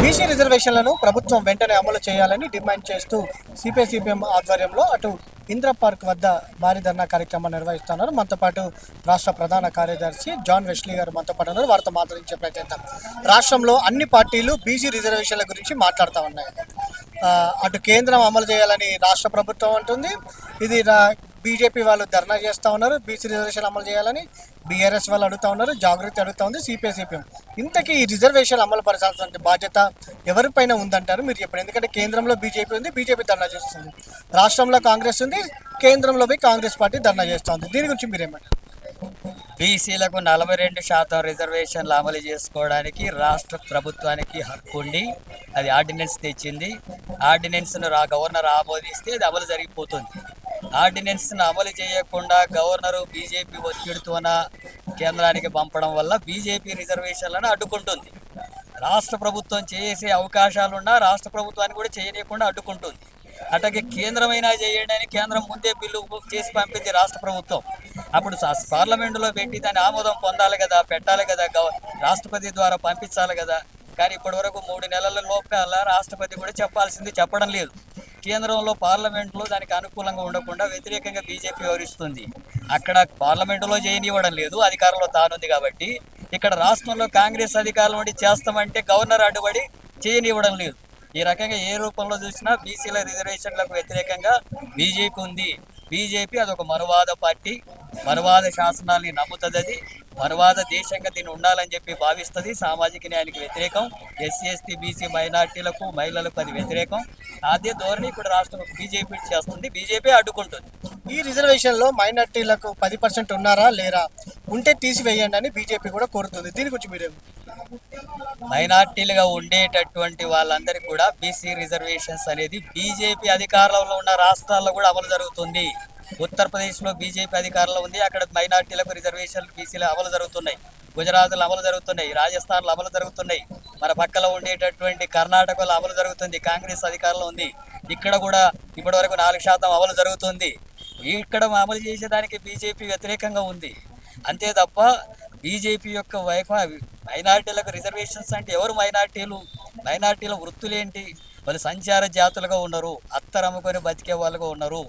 BC రిజర్వేషన్లను ప్రభుత్వం వెంటనే అమలు చేయాలని డిమాండ్ చేస్తూ సిపిఐ సిపిఎం ఆధ్వర్యంలో అటు ఇంద్ర పార్క్ వద్ద భారీ ధర్నా కార్యక్రమం నిర్వహిస్తున్నారు. మనతో పాటు రాష్ట్ర ప్రధాన కార్యదర్శి జాన్ వెస్లీ గారు మనతో పాటు ఉన్నారు. వారితో మాట్లాడించే ప్రయత్నం రాష్ట్రంలో అన్ని పార్టీలు బీసీ రిజర్వేషన్ల గురించి మాట్లాడుతూ ఉన్నాయి. అటు కేంద్రం అమలు చేయాలని రాష్ట్ర ప్రభుత్వం అంటుంది. ఇది రా- బీజేపీ వాళ్ళు ధర్నా చేస్తూ ఉన్నారు బీసీ రిజర్వేషన్ అమలు చేయాలని బీఆర్ఎస్ వాళ్ళు అడుగుతా ఉన్నారు జాగ్రత్త అడుగుతూ ఉంది సిపిఐ సిపిఎం. ఇంతకీ ఈ రిజర్వేషన్ అమలు పరచాల్సిన బాధ్యత ఎవరిపైన ఉందంటారు? మీరు చెప్పండి. ఎందుకంటే కేంద్రంలో బీజేపీ ఉంది బీజేపీ ధర్నా చేస్తుంది. రాష్ట్రంలో కాంగ్రెస్ ఉంది కేంద్రంలో పోయి కాంగ్రెస్ పార్టీ ధర్నా చేస్తుంది దీని గురించి మీరేమంటారు? బీసీలకు నలభై రెండు శాతం రిజర్వేషన్లు అమలు చేసుకోవడానికి రాష్ట్ర ప్రభుత్వానికి హక్కు ఉండి అది ఆర్డినెన్స్ తెచ్చింది. ఆర్డినెన్స్ను రా గవర్నర్ ఆమోదిస్తే అది అమలు జరిగిపోతుంది. ఆర్డినెన్స్ను అమలు చేయకుండా గవర్నరు బీజేపీ ఒత్తిడితోన కేంద్రానికి పంపడం వల్ల బీజేపీ రిజర్వేషన్లను అడ్డుకుంటుంది. రాష్ట్ర ప్రభుత్వం చేసే అవకాశాలున్నా రాష్ట్ర ప్రభుత్వాన్ని కూడా చేయనీయకుండా అడ్డుకుంటుంది. అట్లాగే కేంద్రమైనా చేయండి అని కేంద్రం ముందే బిల్లు చేసి పంపింది రాష్ట్ర ప్రభుత్వం. అప్పుడు సా- పార్లమెంటులో పెట్టి దాని ఆమోదం పొందాలి కదా పెట్టాలి కదా గవ- రాష్ట్రపతి ద్వారా పంపించాలి కదా. కానీ ఇప్పటి వరకు మూడు నెలల లోపల రాష్ట్రపతి కూడా చెప్పాల్సింది చెప్పడం లేదు. కేంద్రంలో పార్లమెంట్లో దానికి అనుకూలంగా ఉండకుండా వ్యతిరేకంగా బీజేపీ వ్యవహరిస్తుంది. అక్కడ పార్లమెంటులో చేయనివ్వడం లేదు అధికారంలో తానుంది కాబట్టి. ఇక్కడ రాష్ట్రంలో కాంగ్రెస్ అధికారం ఉండి చేస్తామంటే గవర్నర్ అడ్డుపడి చేయనివ్వడం లేదు. ఈ రకంగా ఏ రూపంలో చూసినా బీసీల రిజర్వేషన్లకు వ్యతిరేకంగా బీజేపీ ఉంది. బీజేపీ అదొక మరువాద పార్టీ. మరువాద శాసనాల్ని నమ్ముతుంది అది మరువాద దేశంగా దీన్ని ఉండాలని చెప్పి భావిస్తుంది. సామాజిక న్యాయానికి వ్యతిరేకం. ఎస్సీ ఎస్టీ బీసీ మైనార్టీలకు మహిళలకు అది వ్యతిరేకం. అదే ధోరణి ఇప్పుడు రాష్ట్రం బీజేపీ చేస్తుంది. బీజేపీ అడ్డుకుంటుంది. ఈ రిజర్వేషన్లో మైనార్టీలకు పది పర్సెంట్ ఉన్నారా లేరా? ఉంటే తీసివేయండి అని బీజేపీ కూడా కోరుతుంది. దీని గురించి మీరు మైనార్టీలుగా ఉండేటటువంటి వాళ్ళందరికీ కూడా బీసీ రిజర్వేషన్స్ అనేది బీజేపీ అధికారంలో ఉన్న రాష్ట్రాల్లో కూడా అమలు జరుగుతుంది. ఉత్తరప్రదేశ్లో బీజేపీ అధికారంలో ఉంది. అక్కడ మైనార్టీలకు రిజర్వేషన్లు బీసీలు అమలు జరుగుతున్నాయి. గుజరాత్లో అమలు జరుగుతున్నాయి. రాజస్థాన్లో అమలు జరుగుతున్నాయి. మన పక్కలో ఉండేటటువంటి కర్ణాటకలో అమలు జరుగుతుంది. కాంగ్రెస్ అధికారంలో ఉంది. ఇక్కడ కూడా ఇప్పటి వరకు నాలుగు శాతం అమలు జరుగుతుంది. ఇక్కడ అమలు చేసేదానికి బీజేపీ వ్యతిరేకంగా ఉంది. అంతే తప్ప బీజేపీ యొక్క వైఫ మైనార్టీలకు రిజర్వేషన్స్ అంటే ఎవరు మైనార్టీలు? మైనార్టీల వృత్తులేంటి? వాళ్ళు సంచార జాతులుగా ఉన్నారు అత్తరు అమ్ముకొని బతికే వాళ్ళుగా ఉన్నారు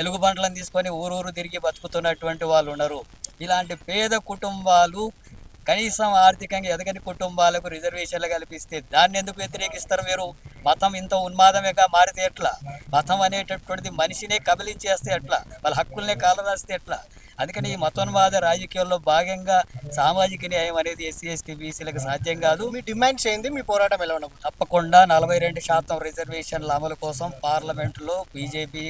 ఎలుగు బండ్లను తీసుకొని ఊరూరు తిరిగి బతుకుతున్నటువంటి వాళ్ళు ఉన్నారు. ఇలాంటి పేద కుటుంబాలు కనీసం ఆర్థికంగా ఎదగని కుటుంబాలకు రిజర్వేషన్లు కల్పిస్తే దాన్ని ఎందుకు వ్యతిరేకిస్తారు మీరు? మతం ఇంత ఉన్మాదమేగా మారితే ఎట్లా? మతం అనేటటువంటిది మనిషినే కబలించేస్తే ఎట్లా? వాళ్ళ హక్కుల్నే కాలరాస్తే ఎట్లా? అందుకని ఈ మతోన్మాద రాజకీయాల్లో భాగంగా సామాజిక న్యాయం అనేది ఎస్సీ ఎస్టీ బీసీలకు సాధ్యం కాదు. మీ డిమాండ్స్ ఏంది మీ పోరాటం ఎలా ఉండదు తప్పకుండా నలభై రెండు శాతం రిజర్వేషన్ల అమలు కోసం పార్లమెంటులో బీజేపీ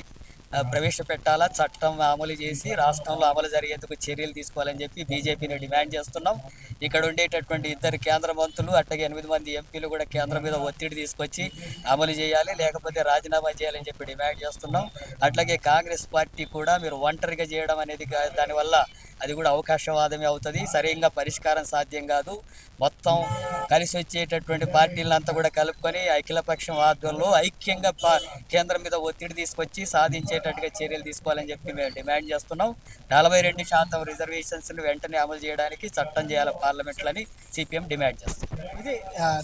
ప్రవేశపెట్టాలా చట్టం అమలు చేసి రాష్ట్రంలో అమలు జరిగేందుకు చర్యలు తీసుకోవాలని చెప్పి బీజేపీని డిమాండ్ చేస్తున్నాం. ఇక్కడ ఉండేటటువంటి ఇద్దరు కేంద్ర మంత్రులు అట్లాగే ఎనిమిది మంది ఎంపీలు కూడా కేంద్రం మీద ఒత్తిడి తీసుకొచ్చి అమలు చేయాలి లేకపోతే రాజీనామా చేయాలని చెప్పి డిమాండ్ చేస్తున్నాం. అట్లాగే కాంగ్రెస్ పార్టీ కూడా మీరు ఒంటరిగా చేయడం అనేది దానివల్ల అది కూడా అవకాశవాదమే అవుతుంది. సరిగ్గా పరిష్కారం సాధ్యం కాదు. మొత్తం కలిసి వచ్చేటటువంటి పార్టీలంతా కూడా కలుపుకొని అఖిలపక్షం ఆధ్వర్యంలో ఐక్యంగా కేంద్రం మీద ఒత్తిడి తీసుకొచ్చి సాధించేటట్టుగా చర్యలు తీసుకోవాలని చెప్పి మేము డిమాండ్ చేస్తున్నాం. నలభై రెండు శాతం రిజర్వేషన్స్ను వెంటనే అమలు చేయడానికి చట్టం చేయాలి పార్లమెంట్లని సిపిఎం డిమాండ్ చేస్తుంది. ఇది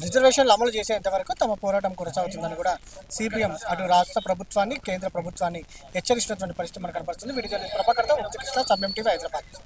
రిజర్వేషన్లు అమలు చేసేంత వరకు తమ పోరాటం కొనసాగుతుందని కూడా సిపిఎం అటు రాష్ట్ర ప్రభుత్వాన్ని కేంద్ర ప్రభుత్వాన్ని హెచ్చరిస్తున్నటువంటి పరిస్థితి మనకు కనపడుతుంది. వీడియో ప్రభాకర్తో కృష్ణ సమ్యం టీవీ హైదరాబాద్.